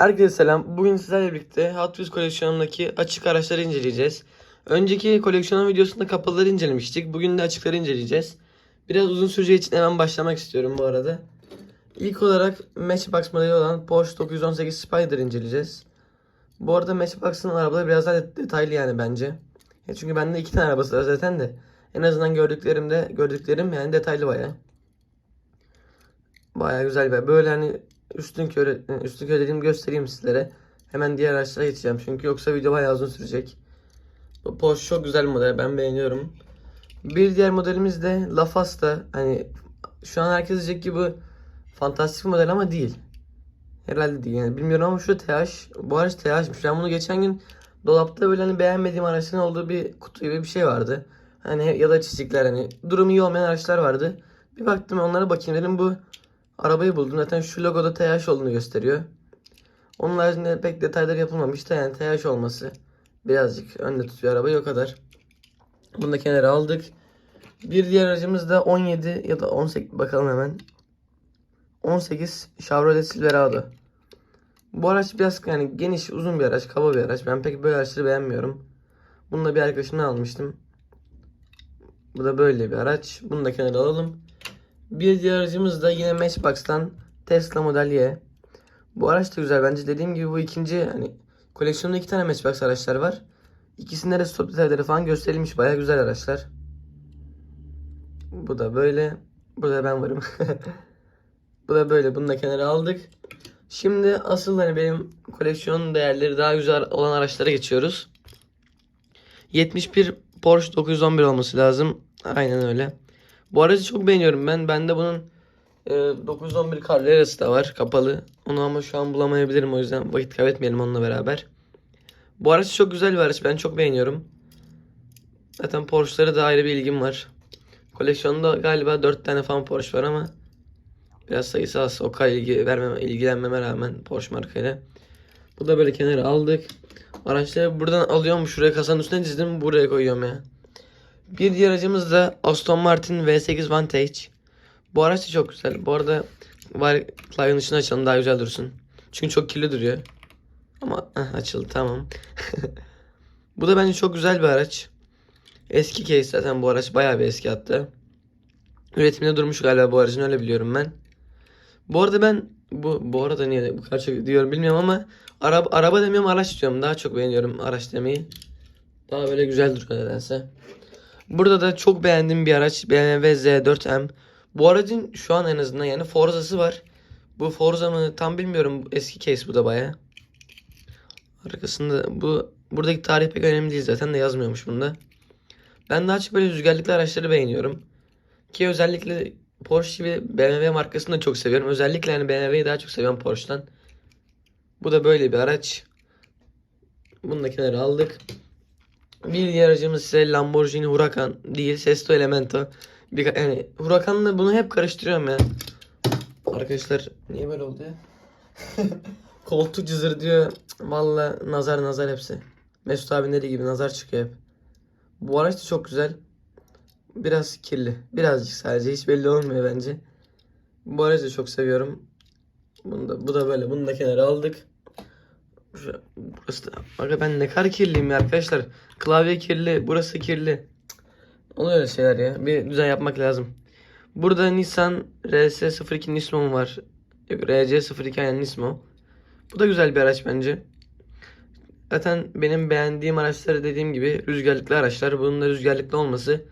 Herkese selam. Bugün sizlerle birlikte Hot Wheels koleksiyonumdaki açık araçları inceleyeceğiz. Önceki koleksiyonun videosunda kapalıları incelemiştik. Bugün de açıkları inceleyeceğiz. Biraz uzun süreceği için hemen başlamak istiyorum bu arada. İlk olarak Matchbox modeli olan Porsche 918 Spider inceleyeceğiz. Bu arada Matchbox'ın arabaları biraz daha det- detaylı yani bence. Ya çünkü bende iki tane arabası var zaten de. En azından gördüklerimde gördüklerim yani detaylı baya. Baya güzel. Böyle hani üstün körü, üstün körü dediğimi göstereyim sizlere. Hemen diğer araçlara geçeceğim. Çünkü yoksa video bayağı uzun sürecek. Bu Porsche çok güzel bir model. Ben beğeniyorum. Bir diğer modelimiz de La Fasta. Hani şu an herkes diyecek ki bu fantastik bir model ama değil. Herhalde değil yani. Bilmiyorum ama şu TH. Bu araç TH'miş. Ben bunu geçen gün dolapta böyle hani beğenmediğim araçların olduğu bir kutu gibi bir şey vardı. Hani ya da çizikler hani durumu iyi olmayan araçlar vardı. Bir baktım onlara bakayım dedim bu arabayı buldum. Zaten şu logoda TH olduğunu gösteriyor. Onun haricinde pek detaylar yapılmamış da yani TH olması birazcık önde tutuyor arabayı o kadar. Bunu da kenara aldık. Bir diğer aracımız da 17 ya da 18 bakalım hemen. 18 Chevrolet Silverado. Bu araç biraz yani geniş uzun bir araç kaba bir araç. Ben pek böyle araçları beğenmiyorum. Bunu da bir arkadaşımdan almıştım. Bu da böyle bir araç. Bunu da kenara alalım. Bir diğer aracımız da yine Matchbox'tan Tesla Model Y. Bu araç da güzel bence. Dediğim gibi bu ikinci hani koleksiyonda iki tane Matchbox araçlar var. İkisinde de stop detayları falan gösterilmiş. Baya güzel araçlar. Bu da böyle. Burada ben varım. bu da böyle. Bunu da kenara aldık. Şimdi asıl hani benim koleksiyon değerleri daha güzel olan araçlara geçiyoruz. 71 Porsche 911 olması lazım. Aynen öyle. Bu aracı çok beğeniyorum ben. Bende bunun e, 911 Carrera'sı da var kapalı. Onu ama şu an bulamayabilirim o yüzden vakit kaybetmeyelim onunla beraber. Bu araç çok güzel bir araç. Ben çok beğeniyorum. Zaten Porsche'lara da ayrı bir ilgim var. Koleksiyonda galiba 4 tane falan Porsche var ama biraz sayısı az. O kadar ilgi vermeme, ilgilenmeme rağmen Porsche markayla. Bu da böyle kenara aldık. Araçları buradan alıyorum. Şuraya kasanın üstüne dizdim. Buraya koyuyorum ya. Bir diğer aracımız da Aston Martin V8 Vantage. Bu araç da çok güzel. Bu arada var klavyonun ışığını açalım daha güzel dursun. Çünkü çok kirli duruyor. Ama heh, açıldı tamam. bu da bence çok güzel bir araç. Eski case zaten bu araç bayağı bir eski hatta. Üretimde durmuş galiba bu aracın öyle biliyorum ben. Bu arada ben bu bu arada niye bu kadar çok diyorum bilmiyorum ama araba araba demiyorum araç diyorum. Daha çok beğeniyorum araç demeyi. Daha böyle güzel duruyor nedense. Burada da çok beğendiğim bir araç BMW Z4M. Bu aracın şu an en azından yani Forza'sı var. Bu Forza mı tam bilmiyorum. Eski case bu da baya. Arkasında bu buradaki tarih pek önemli değil zaten de yazmıyormuş bunda. Ben daha çok böyle rüzgarlıklı araçları beğeniyorum. Ki özellikle Porsche ve BMW markasını da çok seviyorum. Özellikle yani BMW'yi daha çok seviyorum Porsche'dan. Bu da böyle bir araç. Bunu da kenara aldık. Bir diğer aracımız ise Lamborghini Huracan değil Sesto Elemento. Bir, yani Huracan'la bunu hep karıştırıyorum ya. Arkadaşlar niye böyle oldu ya? Koltuk cızır diyor. Valla nazar nazar hepsi. Mesut abi dediği gibi nazar çıkıyor hep. Bu araç da çok güzel. Biraz kirli. Birazcık sadece. Hiç belli olmuyor bence. Bu aracı da çok seviyorum. Bunu da, bu da böyle. Bunu da kenara aldık. Burası da. Aga ben ne kadar kirliyim ya arkadaşlar. Klavye kirli. Burası kirli. Oluyor öyle şeyler ya. Bir düzen yapmak lazım. Burada Nissan RS02 Nismo var. Yok RC02 yani Nismo. Bu da güzel bir araç bence. Zaten benim beğendiğim araçları dediğim gibi rüzgarlıklı araçlar. Bunun da rüzgarlıklı olması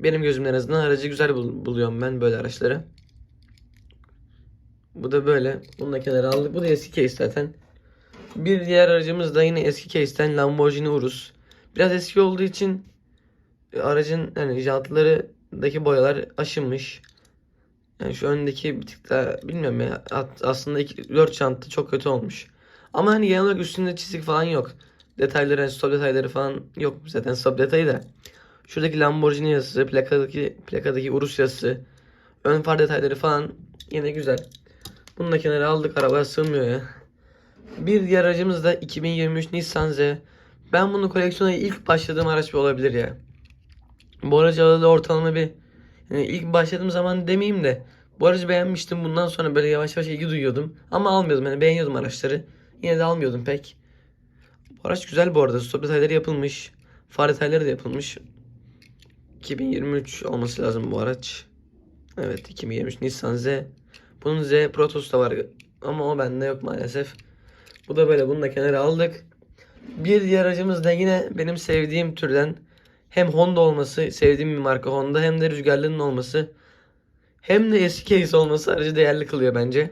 benim gözümden en azından aracı güzel bul- buluyorum ben böyle araçları. Bu da böyle. Bunu da kenara aldık. Bu da eski case zaten. Bir diğer aracımız da yine eski case'ten Lamborghini Urus. Biraz eski olduğu için e, aracın hani jantlarındaki boyalar aşınmış. Yani şu öndeki bir tık daha bilmiyorum ya aslında iki, 4 jantı çok kötü olmuş. Ama hani genel olarak üstünde çizik falan yok. Detayları, yani stop detayları falan yok zaten stop detayı da. Şuradaki Lamborghini yazısı, plakadaki plakadaki Urus yazısı, ön far detayları falan yine güzel. Bunu da kenara aldık arabaya sığmıyor ya. Bir diğer aracımız da 2023 Nissan Z. Ben bunu koleksiyona ilk başladığım araç bir olabilir ya. Bu aracı alalı ortalama bir yani ilk başladığım zaman demeyeyim de bu aracı beğenmiştim. Bundan sonra böyle yavaş yavaş ilgi duyuyordum. Ama almıyordum yani beğeniyordum araçları. Yine de almıyordum pek. Bu araç güzel bu arada. Stop detayları yapılmış. Far detayları da yapılmış. 2023 olması lazım bu araç. Evet 2023 Nissan Z. Bunun Z Protosu da var ama o bende yok maalesef. Bu da böyle bunu da kenara aldık. Bir diğer aracımız da yine benim sevdiğim türden hem Honda olması sevdiğim bir marka Honda hem de rüzgarlının olması hem de eski case olması aracı değerli kılıyor bence.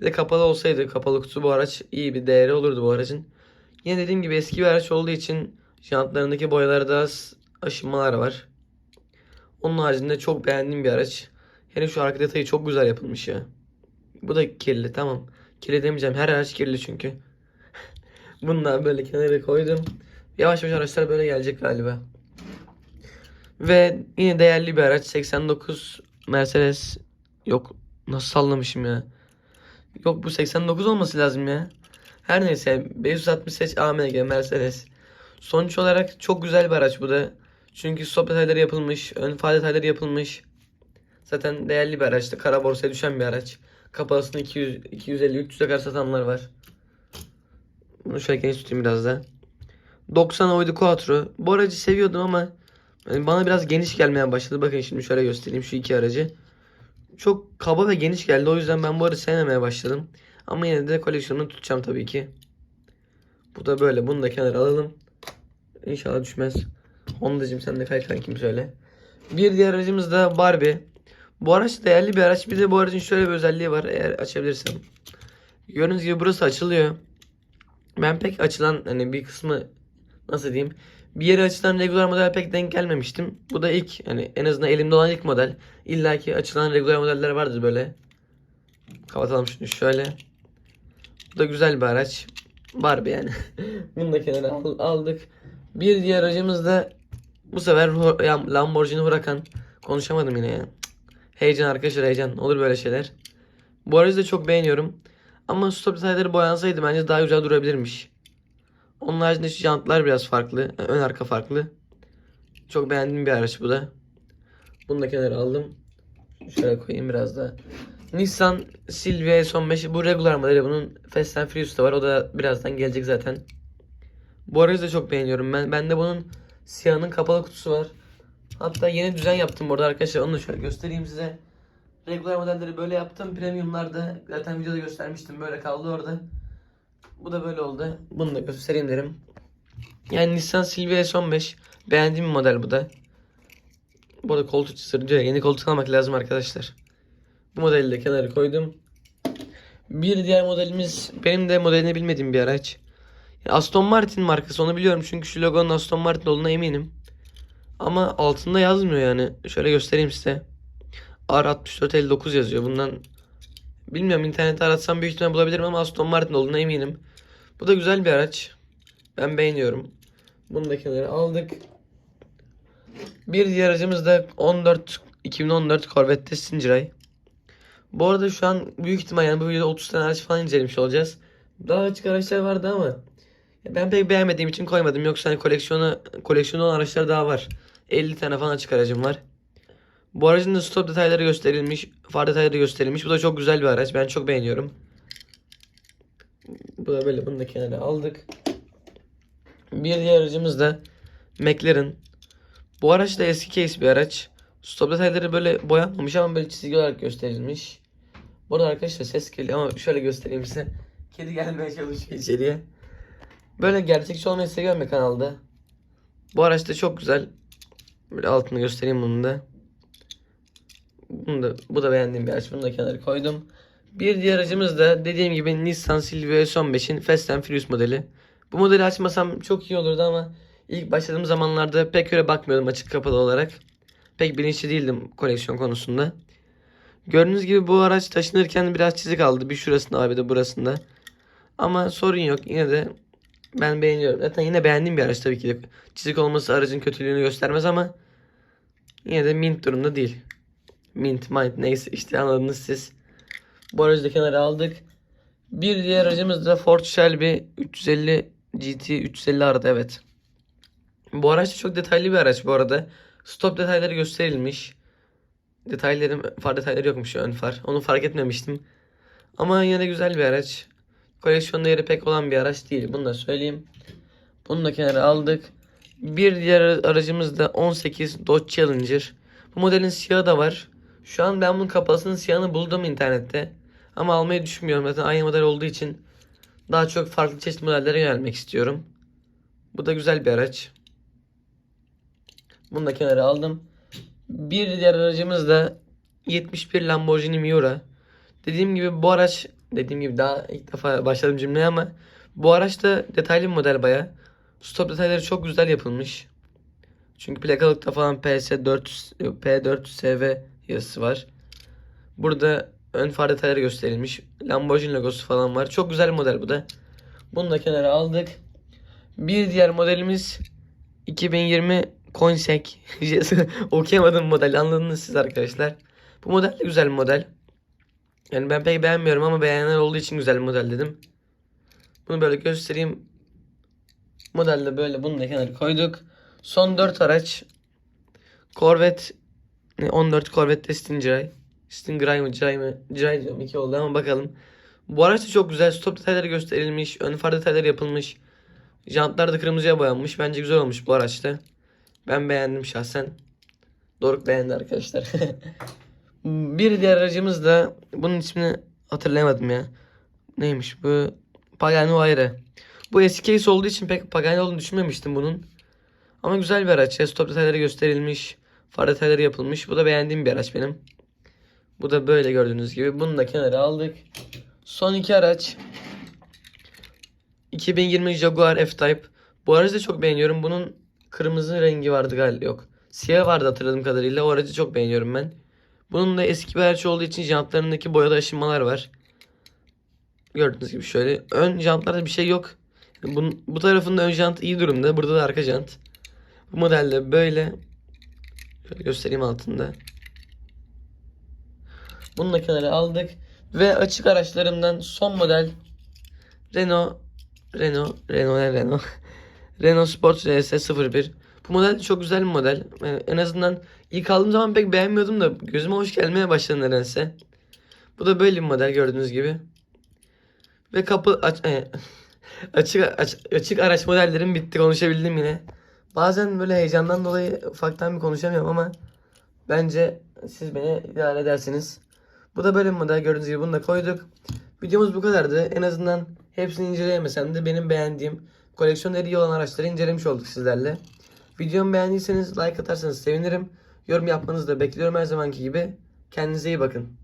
Bir de kapalı olsaydı kapalı kutu bu araç iyi bir değeri olurdu bu aracın. Yine dediğim gibi eski bir araç olduğu için jantlarındaki boyalarda aşınmalar var. Onun haricinde çok beğendiğim bir araç. Hele şu arka detayı çok güzel yapılmış ya. Bu da kirli tamam. Kirli demeyeceğim. Her araç kirli çünkü. Bunu da böyle kenara koydum. Yavaş yavaş araçlar böyle gelecek galiba. Ve yine değerli bir araç. 89 Mercedes. Yok nasıl sallamışım ya. Yok bu 89 olması lazım ya. Her neyse 568 AMG Mercedes. Sonuç olarak çok güzel bir araç bu da. Çünkü stop detayları yapılmış, ön far detayları yapılmış. Zaten değerli bir araçtı. Kara borsaya düşen bir araç. Kapasitesini 200 250 300'e kadar satanlar var. Bunu şöyle tutayım biraz da. 90 Audi Quattro. Bu aracı seviyordum ama yani bana biraz geniş gelmeye başladı. Bakın şimdi şöyle göstereyim şu iki aracı. Çok kaba ve geniş geldi. O yüzden ben bu aracı sevmemeye başladım. Ama yine de koleksiyonunu tutacağım tabii ki. Bu da böyle. Bunu da kenara alalım. İnşallah düşmez. Honda'cım sen de kay kankim söyle. Bir diğer aracımız da Barbie. Bu araç değerli bir araç. Bir de bu aracın şöyle bir özelliği var. Eğer açabilirsem. Gördüğünüz gibi burası açılıyor. Ben pek açılan hani bir kısmı nasıl diyeyim bir yere açılan regular model pek denk gelmemiştim. Bu da ilk hani en azından elimde olan ilk model. İlla ki açılan regular modeller vardır böyle. Kapatalım şunu şöyle. Bu da güzel bir araç. Barbie yani. Bunu da kenara al- aldık. Bir diğer aracımız da bu sefer Lamborghini Huracan. Konuşamadım yine ya. Heyecan arkadaşlar heyecan. Olur böyle şeyler. Bu aracı da çok beğeniyorum. Ama stop detayları boyansaydı bence daha güzel durabilirmiş. Onun haricinde şu jantlar biraz farklı. Yani Ön arka farklı. Çok beğendiğim bir araç bu da. Bunu da kenara aldım. Şöyle koyayım biraz da. Nissan Silvia S15 bu regular modeli. Bunun Fast and Furious da var. O da birazdan gelecek zaten. Bu aracı da çok beğeniyorum ben. Bende bunun siyahının kapalı kutusu var. Hatta yeni düzen yaptım burada arkadaşlar. Onu da şöyle göstereyim size. Regular modelleri böyle yaptım. Premiumlarda zaten videoda göstermiştim. Böyle kaldı orada. Bu da böyle oldu. Bunu da göstereyim derim. Yani Nissan Silvia S15. Beğendiğim bir model bu da. Bu arada koltuk sırrınca yeni koltuk almak lazım arkadaşlar. Bu modeli de kenara koydum. Bir diğer modelimiz benim de modelini bilmediğim bir araç. Aston Martin markası onu biliyorum çünkü şu logonun Aston Martin olduğuna eminim. Ama altında yazmıyor yani. Şöyle göstereyim size. R6459 yazıyor. Bundan bilmiyorum internette aratsam büyük ihtimalle bulabilirim ama Aston Martin olduğuna eminim. Bu da güzel bir araç. Ben beğeniyorum. Bunu da kenara aldık. Bir diğer aracımız da 14 2014 Corvette Stingray. Bu arada şu an büyük ihtimal yani bu videoda 30 tane araç falan incelemiş olacağız. Daha açık araçlar vardı ama ben pek beğenmediğim için koymadım. Yoksa hani koleksiyonu koleksiyonu olan araçlar daha var. 50 tane falan açık aracım var. Bu aracın da stop detayları gösterilmiş, far detayları gösterilmiş. Bu da çok güzel bir araç. Ben çok beğeniyorum. Bu da böyle bunu da kenara aldık. Bir diğer aracımız da McLaren. Bu araç da eski case bir araç. Stop detayları böyle boyanmamış ama böyle çizgi olarak gösterilmiş. Bu arada arkadaşlar ses geliyor ama şöyle göstereyim size. Kedi gelmeye çalışıyor içeriye. Böyle gerçekçi olmayı seviyorum ya kanalda. Bu araç da çok güzel. Böyle altını göstereyim bunu da. Bunu da, bu da beğendiğim bir araç. Bunu da kenara koydum. Bir diğer aracımız da dediğim gibi Nissan Silvia S15'in Fast and Furious modeli. Bu modeli açmasam çok iyi olurdu ama ilk başladığım zamanlarda pek öyle bakmıyordum açık kapalı olarak. Pek bilinçli değildim koleksiyon konusunda. Gördüğünüz gibi bu araç taşınırken biraz çizik aldı. Bir şurasında abi de burasında. Ama sorun yok. Yine de ben beğeniyorum. Zaten yine beğendiğim bir araç tabii ki de. Çizik olması aracın kötülüğünü göstermez ama yine de mint durumda değil. Mint, mint neyse işte anladınız siz. Bu aracı da kenara aldık. Bir diğer aracımız da Ford Shelby 350 GT 350 arada evet. Bu araç da çok detaylı bir araç bu arada. Stop detayları gösterilmiş. Detaylarım, far detayları yokmuş ön far. Onu fark etmemiştim. Ama yine de güzel bir araç. Koleksiyon değeri pek olan bir araç değil. Bunu da söyleyeyim. Bunu da kenara aldık. Bir diğer aracımız da 18 Dodge Challenger. Bu modelin siyahı da var. Şu an ben bunun kapasının siyahını buldum internette. Ama almayı düşünmüyorum. Zaten aynı model olduğu için daha çok farklı çeşitli modellere yönelmek istiyorum. Bu da güzel bir araç. Bunu da kenara aldım. Bir diğer aracımız da 71 Lamborghini Miura. Dediğim gibi bu araç dediğim gibi daha ilk defa başladım cümleye ama bu araç da detaylı bir model baya. Stop detayları çok güzel yapılmış. Çünkü plakalıkta falan PS400 P400 SV yazısı var. Burada ön far detayları gösterilmiş. Lamborghini logosu falan var. Çok güzel model bu da. Bunu da kenara aldık. Bir diğer modelimiz 2020 Koenigsegg. Okuyamadım model. Anladınız siz arkadaşlar. Bu model de güzel bir model. Yani ben pek beğenmiyorum ama beğenenler olduğu için güzel model dedim. Bunu böyle göstereyim. Modelde böyle bunu da kenara koyduk. Son 4 araç. Corvette ne, 14 Corvette Stingray. Stingray mı Cray mı? Cray diyorum 2 oldu ama bakalım. Bu araç da çok güzel. Stop detayları gösterilmiş. Ön far detayları yapılmış. Jantlar da kırmızıya boyanmış. Bence güzel olmuş bu araçta. Ben beğendim şahsen. Doruk beğendi arkadaşlar. Bir diğer aracımız da bunun ismini hatırlayamadım ya. Neymiş bu? Pagani Huayra. Bu eski case olduğu için pek Pagani olduğunu düşünmemiştim bunun. Ama güzel bir araç. Stop detayları gösterilmiş. Far detayları yapılmış. Bu da beğendiğim bir araç benim. Bu da böyle gördüğünüz gibi. Bunu da kenara aldık. Son iki araç. 2020 Jaguar F-Type. Bu aracı da çok beğeniyorum. Bunun kırmızı rengi vardı galiba. Yok. Siyah vardı hatırladığım kadarıyla. O aracı çok beğeniyorum ben. Bunun da eski bir araç olduğu için jantlarındaki boyalı aşınmalar var. Gördüğünüz gibi şöyle. Ön jantlarda bir şey yok. Bunun, bu tarafında ön jant iyi durumda. Burada da arka jant. Bu modelde böyle. Şöyle göstereyim altında. Bunu da kenara aldık. Ve açık araçlarımdan son model Renault Renault Renault ne Renault Renault Sport RS 01 Bu model de çok güzel bir model. Yani en azından ilk aldığım zaman pek beğenmiyordum da gözüme hoş gelmeye başladı nedense. Bu da böyle bir model gördüğünüz gibi. Ve kapı aç, e, açık aç- açık araç modellerim bitti konuşabildim yine. Bazen böyle heyecandan dolayı ufaktan bir konuşamıyorum ama bence siz beni idare edersiniz. Bu da böyle bir model gördüğünüz gibi bunu da koyduk. Videomuz bu kadardı. En azından hepsini inceleyemesem de benim beğendiğim koleksiyonları iyi olan araçları incelemiş olduk sizlerle. Videomu beğendiyseniz like atarsanız sevinirim. Yorum yapmanızı da bekliyorum her zamanki gibi. Kendinize iyi bakın.